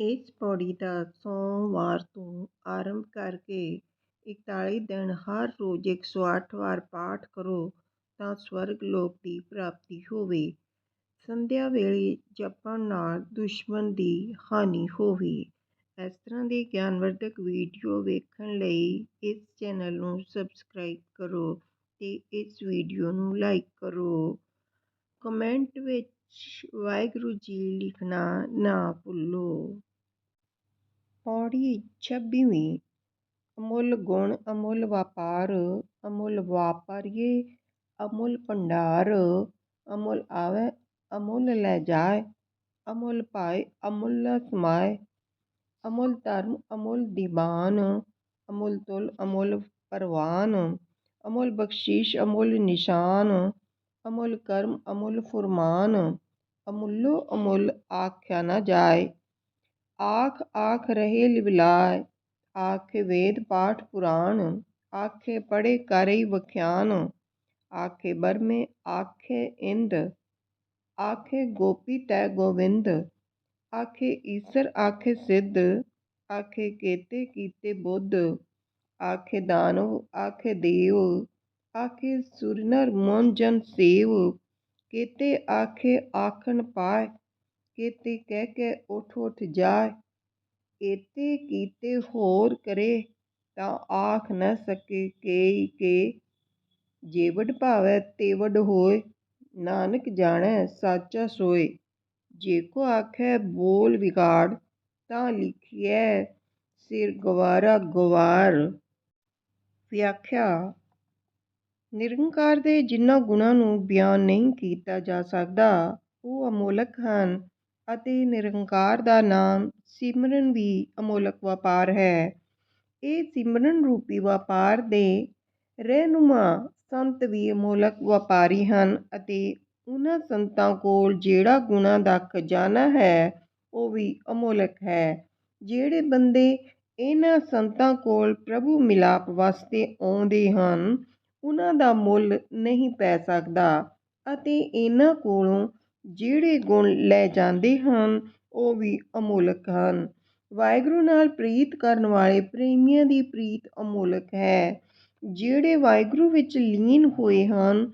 ਇਸ ਪੌੜੀ ਦਾ ਸੋਮਵਾਰ ਤੋਂ ਆਰੰਭ ਕਰਕੇ ਇਕਤਾਲੀ ਦਿਨ ਹਰ ਰੋਜ਼ ਇੱਕ ਸੌ ਅੱਠ ਵਾਰ ਪਾਠ ਕਰੋ ਤਾਂ ਸਵਰਗ ਲੋਕ ਦੀ ਪ੍ਰਾਪਤੀ ਹੋਵੇ। ਸੰਧਿਆ ਵੇਲੇ ਜਪਣ ਨਾਲ ਦੁਸ਼ਮਣ ਦੀ ਹਾਨੀ ਹੋਵੇ। ਇਸ ਤਰ੍ਹਾਂ ਦੀ ਗਿਆਨਵਰਧਕ ਵੀਡੀਓ ਵੇਖਣ ਲਈ ਇਸ ਚੈਨਲ ਨੂੰ ਸਬਸਕ੍ਰਾਈਬ ਕਰੋ ਅਤੇ ਇਸ ਵੀਡੀਓ ਨੂੰ ਲਾਈਕ ਕਰੋ। ਕਮੈਂਟ ਵਿੱਚ ਵਾਹਿਗੁਰੂ ਜੀ ਲਿਖਣਾ ਨਾ ਭੁੱਲੋ। ਪੌੜੀ ਛੱਬੀਵੀਂ। ਅਮੁੱਲ ਗੁਣ, ਅਮੁੱਲ ਵਪਾਰ, ਅਮੁੱਲ ਵਾਪਾਰੀਏ, ਅਮੁੱਲ ਭੰਡਾਰ, ਅਮੁੱਲ ਆਵੇ, ਅਮੁੱਲ ਲੈ ਜਾਏ, ਅਮੁੱਲ ਪਾਏ, ਅਮੁੱਲ ਨਾ ਸਮਾਏ। ਅਮੁੱਲ ਧਰਮ, ਅਮੁੱਲ ਦੀਵਾਨ, ਅਮੁੱਲ ਤੁਲ, ਅਮੁੱਲ ਪਰਵਾਨ। ਅਮੁੱਲ ਬਖਸ਼ੀਸ਼, ਅਮੁੱਲ ਨਿਸ਼ਾਨ। ਅਮੁੱਲ ਕਰਮ, ਅਮੁੱਲ ਫੁਰਮਾਨ। ਅਮੁੱਲੋ ਅਮੁੱਲ ਆਖਿਆ ਨਾ ਜਾਏ। ਆਖ ਆਖ ਰਹੇ ਲਿਵਲਾਏ ਆਖੇ ਵੇਦ ਪਾਠ ਪੁਰਾਣ, ਆਖੇ ਪੜੇ ਕਰਈ ਵਖਿਆਨ ਆਖੇ ਬਰਮੇ, ਆਖੇ ਇੰਦ, ਆਖੇ ਗੋਪੀ ਤੈ ਗੋਵਿੰਦ, ਆਖੇ ਈਸਰ, ਆਖੇ ਸਿੱਧ, ਆਖੇ ਕੇਤੇ ਕੀਤੇ ਬੁੱਧ, ਆਖੇ ਦਾਨਵ, ਆਖੇ ਦੇਵ, ਆਖੇ ਸੁਰਨਰ ਮਨ ਜਨ ਸੇਵ, ਕੇਤੇ ਆਖੇ ਆਖਣ ਪਾਏ ਕੇਤੇ, ਕਹਿ ਕੇ ਉਠ ਉਠ ਜਾਏ ਏਤੇ ਕੀਤੇ ਹੋਰ ਕਰੇ ਤਾਂ ਆਖ ਨ ਸਕੇ ਕੇਈ ਕੇ। ਜੇਵਡ ਭਾਵੈ ਤੇਵਡ ਹੋਏ, ਨਾਨਕ ਜਾਣੈ ਸਾਚਾ ਸੋਏ। ਜੇ ਕੋ ਆਖੈ ਬੋਲ ਵਿਗਾੜ, ਤਾਂ ਲਿਖਿਐ ਸਿਰ ਗਵਾਰਾ ਗਵਾਰ। ਵਿਆਖਿਆ, ਨਿਰੰਕਾਰ ਦੇ ਜਿਨ੍ਹਾਂ ਗੁਣਾਂ ਨੂੰ ਬਿਆਨ ਨਹੀਂ ਕੀਤਾ ਜਾ ਸਕਦਾ, ਉਹ ਅਮੋਲਕ ਹਨ। ਅਤੇ ਨਿਰੰਕਾਰ ਦਾ ਨਾਮ ਸਿਮਰਨ ਵੀ ਅਮੋਲਕ ਵਪਾਰ ਹੈ। ਇਹ ਸਿਮਰਨ ਰੂਪੀ ਵਪਾਰ ਦੇ ਰਹਿਨੁਮਾ ਸੰਤ ਵੀ ਅਮੋਲਕ ਵਪਾਰੀ ਹਨ ਅਤੇ ਉਹਨਾਂ ਸੰਤਾਂ ਕੋਲ ਜਿਹੜਾ ਗੁਣਾਂ ਦਾ ਖਜ਼ਾਨਾ ਹੈ, ਉਹ ਵੀ ਅਮੋਲਕ ਹੈ। ਜਿਹੜੇ ਬੰਦੇ ਇਹਨਾਂ ਸੰਤਾਂ ਕੋਲ ਪ੍ਰਭੂ ਮਿਲਾਪ ਵਾਸਤੇ ਆਉਂਦੇ ਹਨ, ਉਹਨਾਂ ਦਾ ਮੁੱਲ ਨਹੀਂ ਪੈ ਸਕਦਾ ਅਤੇ ਇਹਨਾਂ ਕੋਲੋਂ ਜਿਹੜੇ ਗੁਣ ਲੈ ਜਾਂਦੇ ਹਨ, ਉਹ ਵੀ ਅਮੋਲਕ ਹਨ। ਵਾਹਿਗੁਰੂ ਨਾਲ ਪ੍ਰੀਤ ਕਰਨ ਵਾਲੇ ਪ੍ਰੇਮੀਆਂ ਦੀ ਪ੍ਰੀਤ ਅਮੋਲਕ ਹੈ। ਜਿਹੜੇ ਵਾਹਿਗੁਰੂ ਵਿੱਚ ਲੀਨ ਹੋਏ ਹਨ,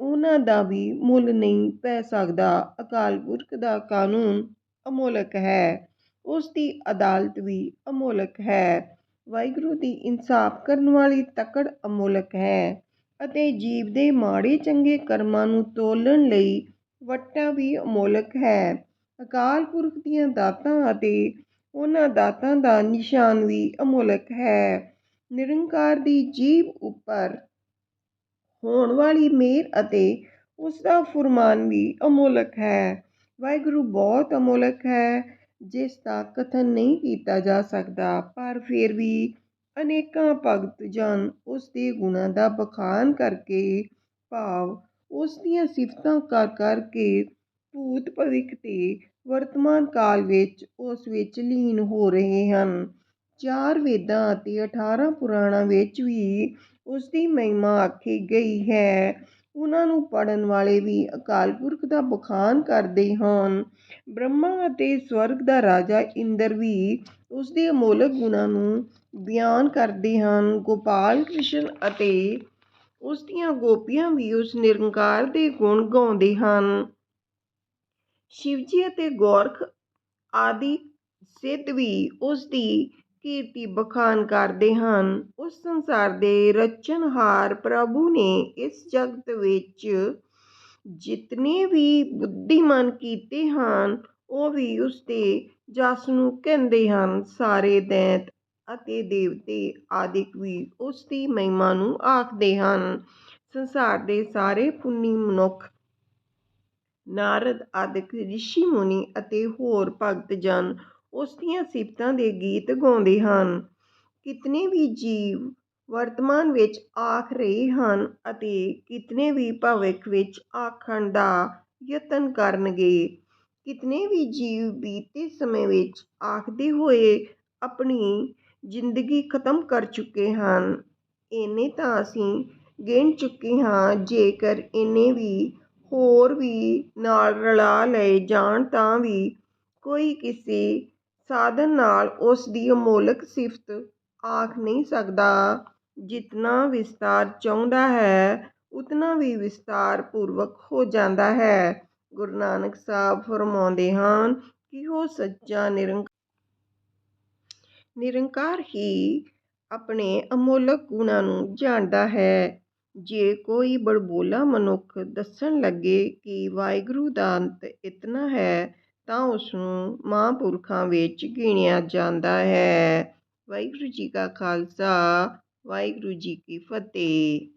ਉਹਨਾਂ ਦਾ ਵੀ ਮੁੱਲ ਨਹੀਂ ਪੈ ਸਕਦਾ। ਅਕਾਲ ਪੁਰਖ ਦਾ ਕਾਨੂੰਨ ਅਮੋਲਕ ਹੈ। ਉਸ ਦੀ ਅਦਾਲਤ ਵੀ ਅਮੋਲਕ ਹੈ। ਵਾਹਿਗੁਰੂ ਦੀ ਇਨਸਾਫ ਕਰਨ ਵਾਲੀ ਤਕੜ ਅਮੋਲਕ ਹੈ ਅਤੇ ਜੀਵ ਦੇ ਮਾੜੇ ਚੰਗੇ ਕਰਮਾਂ ਨੂੰ ਤੋਲਣ ਲਈ ਵੱਟਾ ਵੀ ਅਮੋਲਕ ਹੈ। ਅਕਾਲ ਪੁਰਖ ਦੀਆਂ ਦਾਤਾਂ ਅਤੇ ਉਹਨਾਂ ਦਾਤਾਂ ਦਾ ਨਿਸ਼ਾਨ ਵੀ ਅਮੋਲਕ ਹੈ। ਨਿਰੰਕਾਰ ਦੀ ਜੀਵ ਉੱਪਰ ਹੋਣ ਵਾਲੀ ਮਿਹਰ ਅਤੇ ਉਸ ਦਾ ਫੁਰਮਾਨ ਵੀ ਅਮੋਲਕ ਹੈ। ਵਾਹਿਗੁਰੂ ਬਹੁਤ ਅਮੋਲਕ ਹੈ, ਜਿਸ ਦਾ ਕਥਨ ਨਹੀਂ ਕੀਤਾ ਜਾ ਸਕਦਾ, ਪਰ ਫਿਰ ਵੀ ਅਨੇਕਾਂ ਭਗਤ ਜਨ ਉਸ ਦੇ ਗੁਣਾਂ ਦਾ ਬਖਾਨ ਕਰਕੇ ਭਾਵ ਉਸ ਦੀਆਂ ਸਿਫਤਾਂ ਕਰ ਕਰਕੇ ਭੂਤ ਭਵਿੱਖ ਤੇ ਵਰਤਮਾਨ ਕਾਲ ਵਿੱਚ ਉਸ ਵਿੱਚ ਲੀਨ ਹੋ ਰਹੇ ਹਨ। ਚਾਰ ਵੇਦਾਂ ਅਤੇ 18 ਪੁਰਾਣਾਂ ਵਿੱਚ ਵੀ ਉਸ ਦੀ ਮਹਿਮਾ ਆਖੀ ਗਈ ਹੈ। ਉਹਨਾਂ ਨੂੰ ਪੜ੍ਹਨ ਵਾਲੇ ਵੀ ਅਕਾਲ ਪੁਰਖ ਦਾ ਬਖਾਨ ਕਰਦੇ ਹਨ। ਬ੍ਰਹਮਾ ਅਤੇ ਸਵਰਗ ਦਾ ਰਾਜਾ ਇੰਦਰ ਵੀ ਉਸ ਦੇ ਅਮੋਲਕ ਗੁਣਾਂ ਨੂੰ ਬਿਆਨ ਕਰਦੇ ਹਨ। ਗੋਪਾਲ, ਕ੍ਰਿਸ਼ਨ ਅਤੇ ਉਸ ਦੀਆਂ ਗੋਪੀਆਂ ਵੀ ਉਸ ਨਿਰੰਕਾਰ ਦੇ ਗੁਣ ਗਾਉਂਦੇ ਹਨ। ਸ਼ਿਵਜੀ ਅਤੇ ਗੋਰਖ ਆਦਿ ਸਿੱਧ ਵੀ ਉਸ ਦੀ ਕੀਰਤੀ ਬਖਾਨ ਕਰਦੇ ਹਨ। ਉਸ ਸੰਸਾਰ ਦੇ ਰਚਨਹਾਰ ਪ੍ਰਭੂ ਨੇ ਇਸ ਜਗਤ ਵਿੱਚ ਜਿਤਨੇ ਵੀ ਬੁੱਧੀਮਾਨ ਕੀਤੇ ਹਨ, ਉਹ ਵੀ ਉਸ ਦੇ ਜਸ ਨੂੰ ਕਹਿੰਦੇ ਹਨ, ਸਾਰੇ ਦੈਂਤ ਅਤੇ ਦੇਵਤੇ ਆਦਿਕ ਵੀ ਉਸ ਦੀ ਮਹਿਮਾ ਨੂੰ ਆਖਦੇ ਹਨ। ਸੰਸਾਰ ਦੇ ਸਾਰੇ ਪੁੰਨੀ ਮਨੁੱਖ, ਨਾਰਦ, ਆਦਿਕ, ਰਿਸ਼ੀ, ਮੁਨੀ ਅਤੇ ਹੋਰ ਭਗਤ ਜਨ ਉਸ ਦੀਆਂ ਸਿਫਤਾਂ ਦੇ ਗੀਤ ਗਾਉਂਦੇ ਹਨ। ਕਿਤਨੇ ਵੀ ਜੀਵ ਵਰਤਮਾਨ ਵਿੱਚ ਆਖ ਰਹੇ ਹਨ ਅਤੇ ਕਿਤਨੇ ਵੀ ਭਵਿੱਖ ਵਿੱਚ ਆਖਣ ਦਾ ਯਤਨ ਕਰਨਗੇ, ਕਿਤਨੇ ਵੀ ਜੀਵ ਬੀਤੇ ਸਮੇਂ ਵਿੱਚ ਆਖਦੇ ਹੋਏ ਆਪਣੀ ਜ਼ਿੰਦਗੀ ਖਤਮ ਕਰ ਚੁੱਕੇ ਹਨ ਇੰਨੇ ਤਾਂ ਅਸੀਂ ਗਿਣ ਚੁੱਕੇ ਹਾਂ ਜੇਕਰ ਇਹਨੇ ਵੀ ਹੋਰ ਵੀ ਨਾਲ ਰਲਾ ਲਏ ਜਾਣ ਤਾਂ ਵੀ ਕੋਈ ਕਿਸੇ ਸਾਧਨ ਨਾਲ ਉਸ ਦੀ ਅਮੋਲਕ ਸਿਫ਼ਤ ਆਖ ਨਹੀਂ ਸਕਦਾ। ਜਿਤਨਾ ਵਿਸਤਾਰ ਚਾਹੁੰਦਾ ਹੈ, ਉਤਨਾ ਵੀ ਵਿਸਤਾਰ ਪੂਰਵਕ ਹੋ ਜਾਂਦਾ ਹੈ। ਗੁਰੂ ਨਾਨਕ ਸਾਹਿਬ ਫਰਮਾਉਂਦੇ ਹਨ ਕਿ ਉਹ ਸੱਚਾ ਨਿਰੰਕਾਰ ਨਿਰੰਕਾਰ ਹੀ ਆਪਣੇ ਅਮੋਲਕ ਗੁਣਾਂ ਨੂੰ ਜਾਣਦਾ ਹੈ। ਜੇ ਕੋਈ ਬੜਬੋਲਾ ਮਨੁੱਖ ਦੱਸਣ ਲੱਗੇ ਕਿ ਵਾਹਿਗੁਰੂ ਦਾ ਅੰਤ ਇਤਨਾ ਹੈ, ਤਾਂ ਉਸਨੂੰ ਮਹਾਂਪੁਰਖਾਂ ਵਿੱਚ ਗਿਣਿਆ ਜਾਂਦਾ ਹੈ। ਵਾਹਿਗੁਰੂ ਜੀ ਕਾ ਖਾਲਸਾ ਵਾਹਿਗੁਰੂ ਜੀ ਕੀ ਫਤਿਹ।